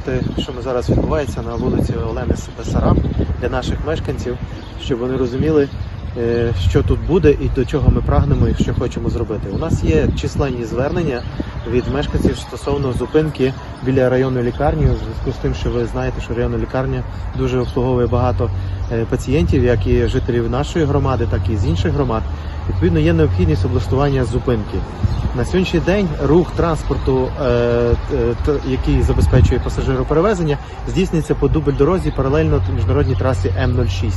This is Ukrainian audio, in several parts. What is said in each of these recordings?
продемонструвати, що ми зараз відбувається на вулиці Олени Бесарам для наших мешканців, щоб вони розуміли, е, що тут буде і до чого ми прагнемо і що хочемо зробити. У нас є численні звернення від мешканців стосовно зупинки біля районної лікарні, у зв'язку з тим, що ви знаєте, що районна лікарня дуже обслуговує багато е, пацієнтів, як і жителів нашої громади, так і з інших громад. Відповідно, є необхідність облаштування зупинки. На сьогоднішній день рух транспорту, е, який забезпечує пасажироперевезення, здійснюється по дубль дорозі паралельно міжнародній трасі М06.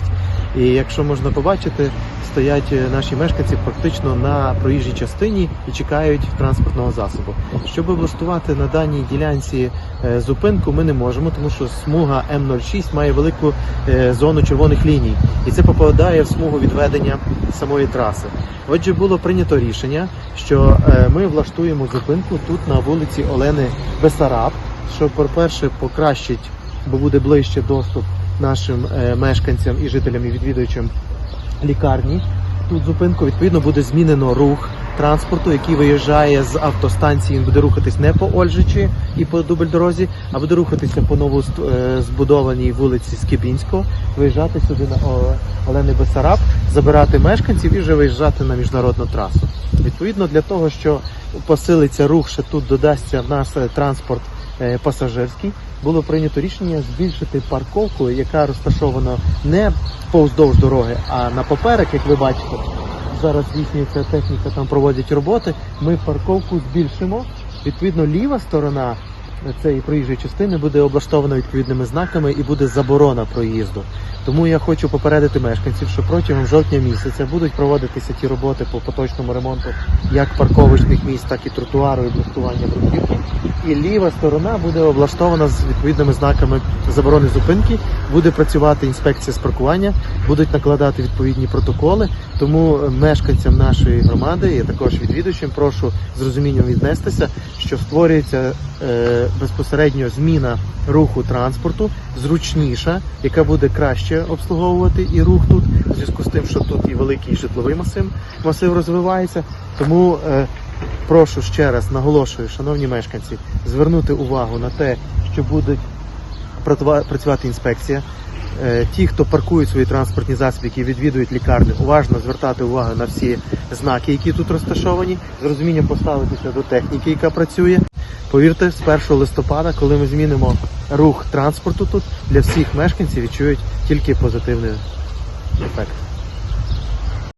І якщо можна побачити, стоять е, наші мешканці практично на проїжджій частині і чекають транспортного засобу. Щоб облаштувати на даній ділянці е, зупинку, ми не можемо, тому що смуга М06 має велику е, зону червоних ліній, і це попадає в смугу відведення самої траси. Отже, було прийнято рішення, що е, ми влаштуємо зупинку тут на вулиці Олени Бесараб, що, по-перше, покращить, бо буде ближче доступ нашим мешканцям і жителям і відвідувачам лікарні. Тут зупинку відповідно буде змінено рух транспорту, який виїжджає з автостанції. Він буде рухатись не по Ольжичі і по дубль дорозі, а буде рухатися по нову е, збудованій вулиці Скибінського, виїжджати сюди на Олени Бесараб, забирати мешканців і вже виїжджати на міжнародну трасу. Відповідно, для того, що посилиться рух, ще тут додасться в нас е, транспорт е, пасажирський, було прийнято рішення збільшити парковку, яка розташована не повздовж дороги, а на поперек, як ви бачите. Зараз здійснюється техніка, там проводять роботи. Ми парковку збільшимо. Відповідно, ліва сторона цієї проїжджої частини буде облаштована відповідними знаками і буде заборона проїзду. Тому я хочу попередити мешканців, що протягом жовтня місяця будуть проводитися ті роботи по поточному ремонту як парковочних місць, так і тротуару і облаштування бруківки. І ліва сторона буде облаштована з відповідними знаками заборони зупинки. Буде працювати інспекція з паркування, будуть накладати відповідні протоколи. Тому мешканцям нашої громади, і також відвідувачам, прошу з розумінням віднестися, що створюється е, безпосередньо зміна руху транспорту, зручніша, яка буде краще обслуговувати і рух тут, у зв'язку з тим, що тут і великий житловий масив, масив розвивається. Тому е, прошу ще раз наголошую, шановні мешканці, звернути увагу на те, що будуть працювати інспекція. Е, Ті, хто паркують свої транспортні засоби, які відвідують лікарню, уважно звертати увагу на всі знаки, які тут розташовані, з розумінням поставитися до техніки, яка працює. Повірте, з 1 листопада, коли ми змінимо рух транспорту тут, для всіх мешканців відчують тільки позитивний ефект.